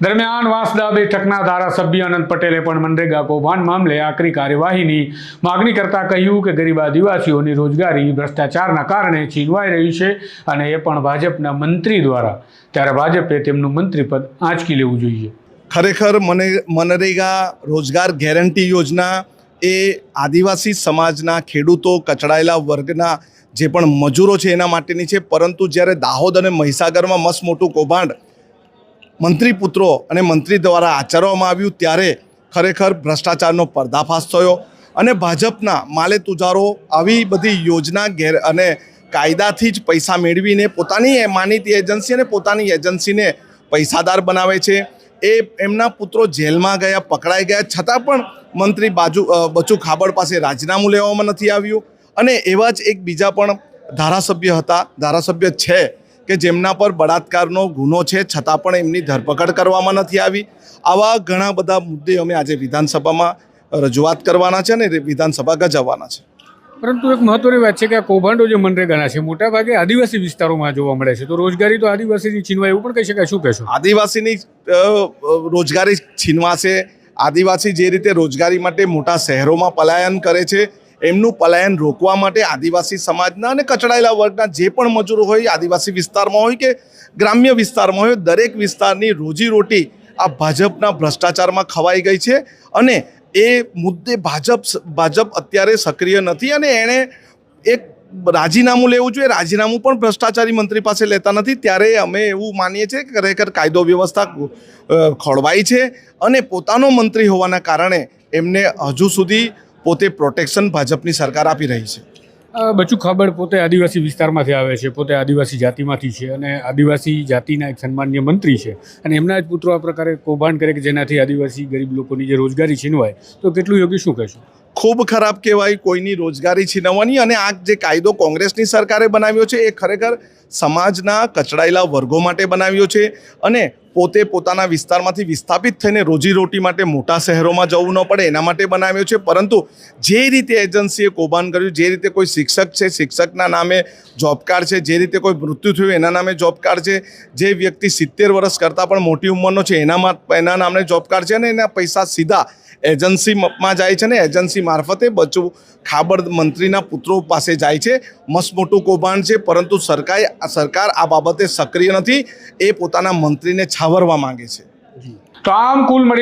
દરમિયાન વાંસદા બેઠકના ધારાસભ્ય અનંત પટેલે પણ મનરેગા કૌભાંડ મામલે આકરી કાર્યવાહીની માગણી કરતા કહ્યું કે ગરીબ આદિવાસીઓની રોજગારી, ભ્રષ્ટાચારના કારણે છીનવાઈ રહી છે અને એ પણ ભાજપના મંત્રી દ્વારા. ત્યારે ભાજપે તેમનું મંત્રીપદ આંચકી લેવું જોઈએ. ખરેખર મને મનરેગા રોજગાર ગેરંટી યોજના એ આદિવાસી સમાજના ખેડૂતો, કચડાયેલા વર્ગના જે પણ મજૂરો છે એના માટેની છે, પરંતુ જ્યારે દાહોદ અને મહીસાગરમાં મસ્ત મોટું કૌભાંડ મંત્રી પુત્રો અને મંત્રી દ્વારા આચરવામાં આવ્યું ત્યારે ખરેખર ભ્રષ્ટાચારનો પર્દાફાશ થયો અને ભાજપના માલે તુજારો આવી બધી યોજના ગેર અને કાયદાથી જ પૈસા મેળવીને પોતાની એ માનીતી એજન્સી અને પોતાની એજન્સીને પૈસાદાર બનાવે છે. એ એમના પુત્રો જેલમાં ગયા, પકડાઈ ગયા, છતાં પણ મંત્રી બાજુ બચુ ખાબડ પાસે રાજીનામું લેવામાં નથી આવ્યું. અને એવા જ એક બીજા પણ ધારાસભ્ય હતા. ધારાસભ્ય છે કે જેમના પર બળાત્કારનો ગુનો છે છતાં પણ એમની ધરપકડ કરવામાં નથી આવી. આવા ઘણા બધા મુદ્દે અમે આજે વિધાનસભામાં રજૂઆત કરવાના છે અને વિધાનસભા ગજાવવાના છે. પરંતુ એક મહત્વની વાત છે કે આ કૌભાંડો જે મનરેગાના છે મોટાભાગે આદિવાસી વિસ્તારોમાં જોવા મળે છે. તો રોજગારી તો આદિવાસીની છીનવાય એવું પણ કહી શકાય. શું કહેશો? આદિવાસીની રોજગારી છીનવાશે. આદિવાસી જે રીતે રોજગારી માટે મોટા શહેરોમાં પલાયન કરે છે એમનું પલાયન રોકવા માટે આદિવાસી સમાજના અને કચડાયેલા વર્ગના જે પણ મજૂરો હોય, આદિવાસી વિસ્તારમાં હોય કે ગ્રામ્ય વિસ્તારમાં હોય, દરેક વિસ્તારની રોજીરોટી આ ભાજપના ભ્રષ્ટાચારમાં ખવાઈ ગઈ છે અને એ મુદ્દે ભાજપ ભાજપ અત્યારે સક્રિય નથી અને એણે એક રાજીનામું લેવું જોઈએ. રાજીનામું પણ ભ્રષ્ટાચારી મંત્રી પાસે લેતા નથી. ત્યારે અમે એવું માનીએ છીએ કે ખરેખર કાયદો વ્યવસ્થા ખોળવાઈ છે અને પોતાનો મંત્રી હોવાના કારણે એમને હજુ સુધી પોતે પ્રોટેક્શન ભાજપની સરકાર આપી રહી છે. બચુ ખબર પોતે આદિવાસી વિસ્તારમાંથી આવે છે પોતે આદિવાસી જાતિમાંથી છે અને આદિવાસી જાતિના એક સન્માનીય મંત્રી છે. અને એમના જ પુત્રો આ પ્રકારે કૌભાંડ કરે કે જેનાથી આદિવાસી ગરીબ લોકોની જે રોજગારી છીનવાય તો કેટલું યોગ્ય શું કહેશું? ખૂબ ખરાબ કહેવાય કોઈની રોજગારી છીનવવાની અને આ જે કાયદો કોંગ્રેસની સરકારે બનાવ્યો છે એ ખરેખર સમાજના કચડાયેલા વર્ગો માટે બનાવ્યો છે. અને પોતે પોતાના વિસ્તારમાંથી વિસ્થાપિત થઈને રોજીરોટી માટે મોટા શહેરોમાં જવું ન પડે, એના માટે બનાવ્યો છે. પરંતુ જે રીતે એજન્સીએ કૌભાંડ કર્યું, જે રીતે કોઈ શિક્ષક છે, શિક્ષકના નામે જોબ કાર્ડ છે, જે રીતે કોઈ મૃત્યુ થયું, એના નામે જોબ કાર્ડ છે. જે વ્યક્તિ સિત્તેર વર્ષ કરતાં પણ મોટી ઉંમરનો છે એનામાં એના નામે જોબ કાર્ડ છે અને એના પૈસા સીધા એજન્સીમાં જાય છે ને એજન્સી મારફતે બચવું ખાબડ મંત્રીના પુત્રો પાસે જાય છે. મસ્ત મોટું કૌભાંડ છે, પરંતુ સરકાર સરકાર આ બાબતે સક્રિય નથી. એ પોતાના મંત્રીને છાવરવા માંગે છે. તો આમ કુલ મળીને